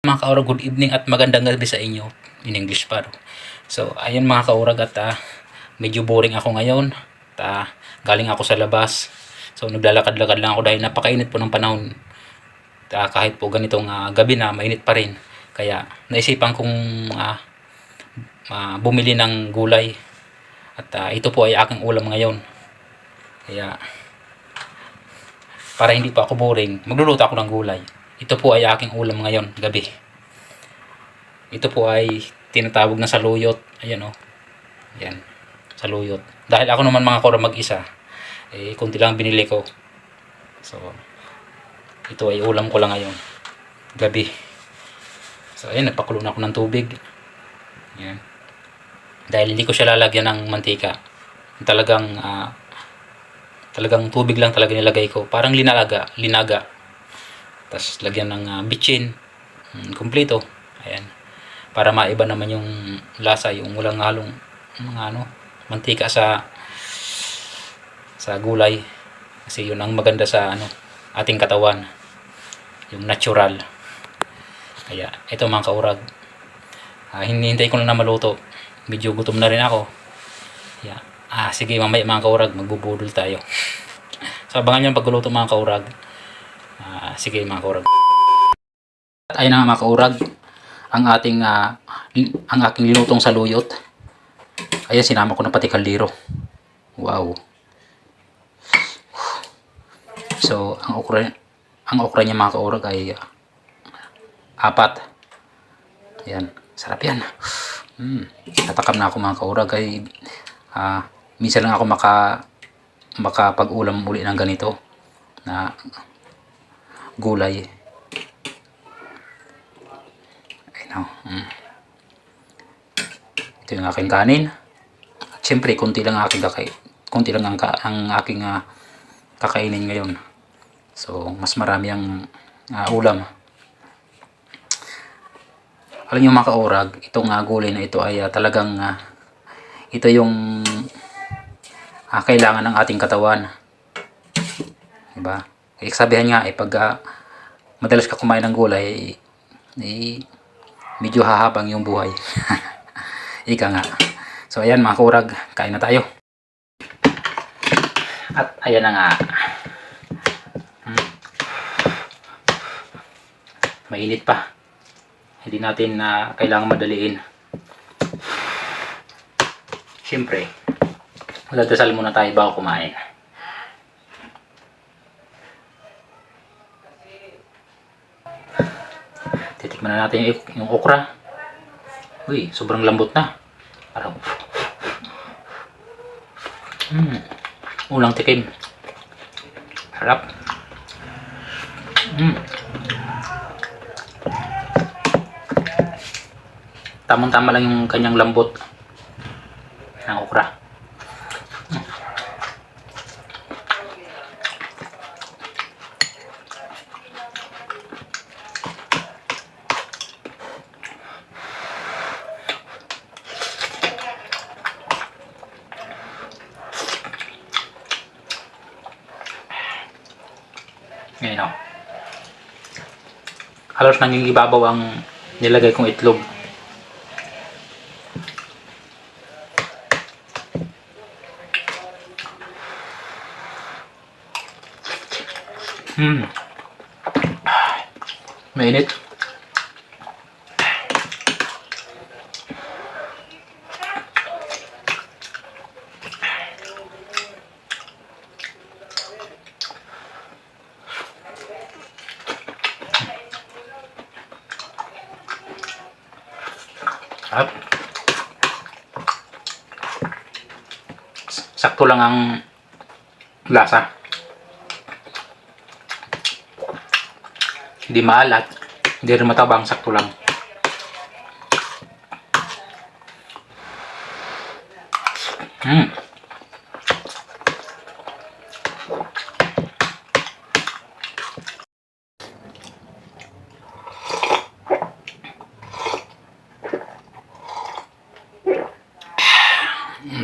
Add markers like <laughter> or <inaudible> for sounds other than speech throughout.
Mga kaurag, good evening at magandang gabi sa inyo. In English pa. So, ayun mga kaurag at ah, medyo boring ako ngayon. At, ah, galing ako sa labas. So, naglalakad-lakad lang ako dahil napakainit po ng panahon. At, ah, kahit po ganitong ah, gabi na, mainit pa rin. Kaya, naisipan kong ah, ah, bumili ng gulay. At ah, ito po ay aking ulam ngayon. Kaya, para hindi pa ako boring, magluluto ako ng gulay. Ito po ay aking ulam ngayon, gabi. Ito po ay tinatawag na saluyot. Ayan o. Oh. Ayan. Saluyot. Dahil ako naman mga kora mag-isa, eh, kunti lang binili ko. So, ito ay ulam ko lang ngayon. Gabi. So, ayan, nagpakulo na ako ng tubig. Ayan. Dahil hindi ko siya lalagyan ng mantika. Talagang, ah, talagang tubig lang talaga nilagay ko. Parang linalaga, linaga. Tapos lagyan ng ah, bitchin. Mm, kumpleto. Ayan. Para maiba naman yung lasa, yung walang halong mga ano, mantika sa sa gulay. Kasi yun ang maganda sa ano, ating katawan. Yung natural. Kaya ito mga kaurag. Ah, hinihintay ko lang na maluto. Medyo gutom na rin ako. Kaya, ah, sige mamaya mga kaurag, magbubudol tayo. <laughs> So abangan nyo ang pagluluto mga kaurag. Ah, sige mga kaurag. At ayun nga mga kaurag, ang ating li- ang aking linutong saluyot. Ayan sinama ko na pati kaldero. Wow. So, ang okra ang okra niya mga kaurag ay ah, apat. Ayan, sarap yan. Hmm. Natakam na ako mga kaurag ay ah, minsan lang ako maka makapag-ulam uli ng ganito na gulay. Ayun o. Mm. Ito yung aking kanin. At syempre, kunti lang aking kakay kunti lang ang, ang aking ah, kakainin ngayon. So, mas marami ang ah, ulam. Alam niyo mga kaurag, itong uh, gulay na ito ay ah, talagang ah, ito yung ah, kailangan ng ating katawan. Diba? Eh, sabihan nga, eh, pag ah, madalas ka kumain ng gulay, eh, medyo hahabang yung buhay. <laughs> Ika nga. So, ayan mga kurag, kain na tayo. At ayan na nga. Hmm. Mainit pa. Hindi natin na kailangan madaliin. Siyempre, magdadasal muna tayo bago kumain. Na natin yung, okra. Uy, sobrang lambot na. Parang... Hmm. Ulang tikim. Harap. Hmm. Tamang-tama lang yung kanyang lambot ng okra. Ngayon o. Halos nanging ibabaw ang nilagay kong itlog. Hmm. Mainit. Sarap. Sakto lang ang lasa. Hindi maalat, hindi rin matabang, sakto lang. Mm.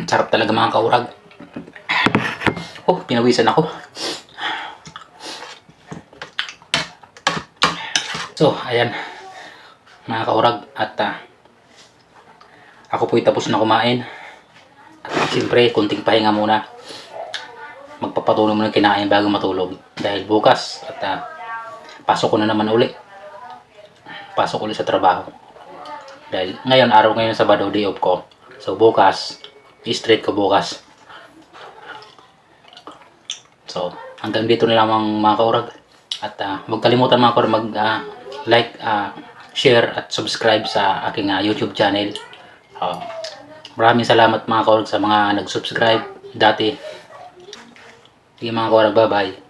Sarap talaga mga kaurag. Oh, pinawisan ako. So, ayan. mga kaurag at ah, ako po'y tapos na kumain. At siyempre, kunting pahinga muna. Magpapatuloy muna kinain bago matulog. Dahil bukas at ah, pasok ko na naman uli. Pasok ulit sa trabaho. Dahil ngayon, araw ngayon Sabado, day off ko. So bukas, straight ko bukas. So, hanggang dito na lamang mga kaurag. At ah, huwag kalimutan mga kaurag mag ah, like, ah, share at subscribe sa aking ah, YouTube channel. Ah, maraming salamat mga kaurag sa mga nag-subscribe dati. Sige mga kaurag, bye-bye.